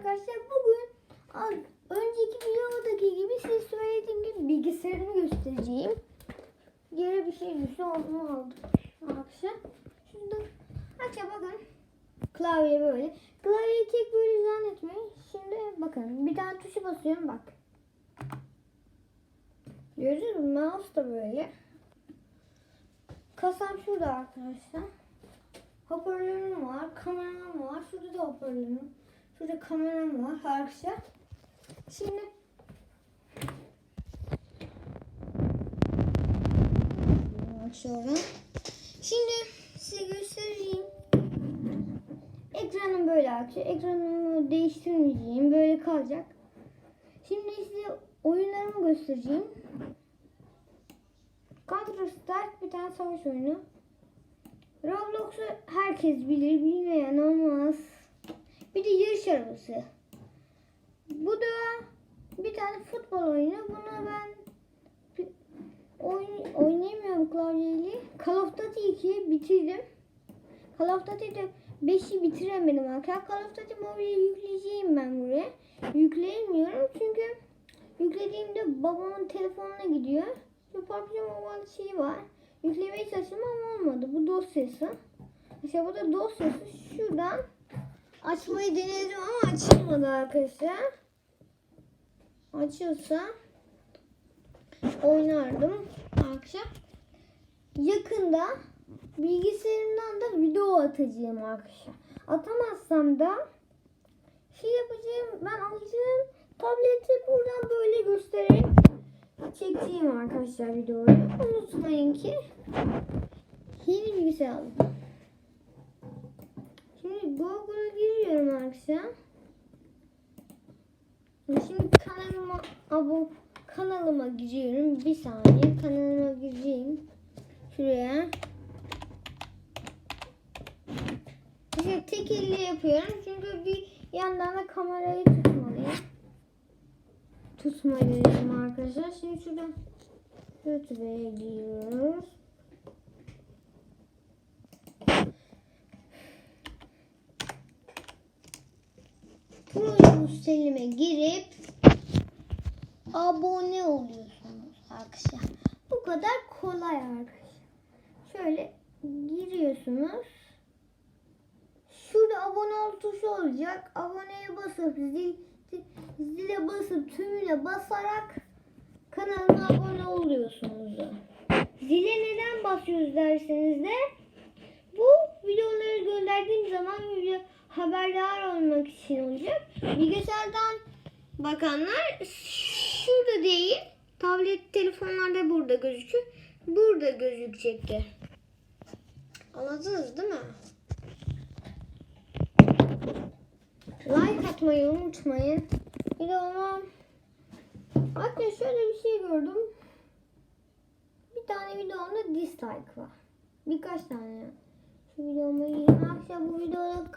arkadaşlar bugün önceki videodaki gibi size söylediğim gibi bilgisayarımı göstereceğim. Geri bir şey düştü onu aldım. Arkadaşlar şurada arkadaşlar bakın klavye böyle. Klavyeyi tek böyle zannetmeyin. Şimdi bakın bir tane tuşu basıyorum bak. Gördünüz mü? Mouse da böyle. Kasam şurada arkadaşlar. Hoparlörüm var, kameram var. Şurada da hoparlörüm. Şurada kameram var arkadaşlar. Şimdi Şöyle. Şimdi size göstereyim. Ekranım böyle arkadaşlar. Ekranımı değiştirmeyeceğim. Böyle kalacak. Şimdi size oyunlarımı göstereceğim. Counter Strike bir tane savaş oyunu. Roblox'u herkes bilir, bilmeyen olmaz. Bir de arabası. Bu da bir tane futbol oyunu. Bunu ben oyun, oynayamıyorum klavyeyle. Call of Duty 2'yi bitirdim. Call of Duty'de 5'i bitiremedim arkadaşlar. Call of Duty Mobile'i yükleyeceğim ben buraya. Yükleyemiyorum çünkü yüklediğimde babamın telefonuna gidiyor. Şu PUBG Mobile şeyi var. Yüklemeye çalıştım ama olmadı. Bu dosyası. İşte bu da dosyası. Şuradan açmayı denedim ama açılmadı arkadaşlar. Açılsa oynardım arkadaşlar. Yakında bilgisayarımdan da video atacağım arkadaşlar. Atamazsam da şey yapacağım ben alacağım tableti buradan böyle göstererek çekeceğim arkadaşlar videoyu. Unutmayın ki yeni bilgisayar aldım. Google'a giriyorum arkadaşlar. Şimdi kanalıma abone kanalıma giriyorum. Bir saniye kanalıma gireyim. Şuraya. İşte tek elle yapıyorum. Çünkü bir yandan da kamerayı tutmalıyım. Tutmalıyım arkadaşlar. Şimdi şuradan YouTube'a giriyoruz. Proje Müstelime girip abone oluyorsunuz arkadaşlar. Bu kadar kolay arkadaşlar. Şöyle giriyorsunuz. Şurada abone ol tuşu olacak. Aboneye basıp zil, zile basıp tümüne basarak kanalıma abone oluyorsunuz. Zile neden basıyoruz derseniz de haberdar olmak için olacak. Bilgisayardan bakanlar şurada değil. Tablet telefonlarda burada gözüküyor. Burada gözükecektir. Anladınız değil mi? Like atmayı unutmayın. Bir de ona Hatta şöyle bir şey gördüm. Bir tane videomda dislike var. Birkaç tane. Şu videomu. Akşam bu videoda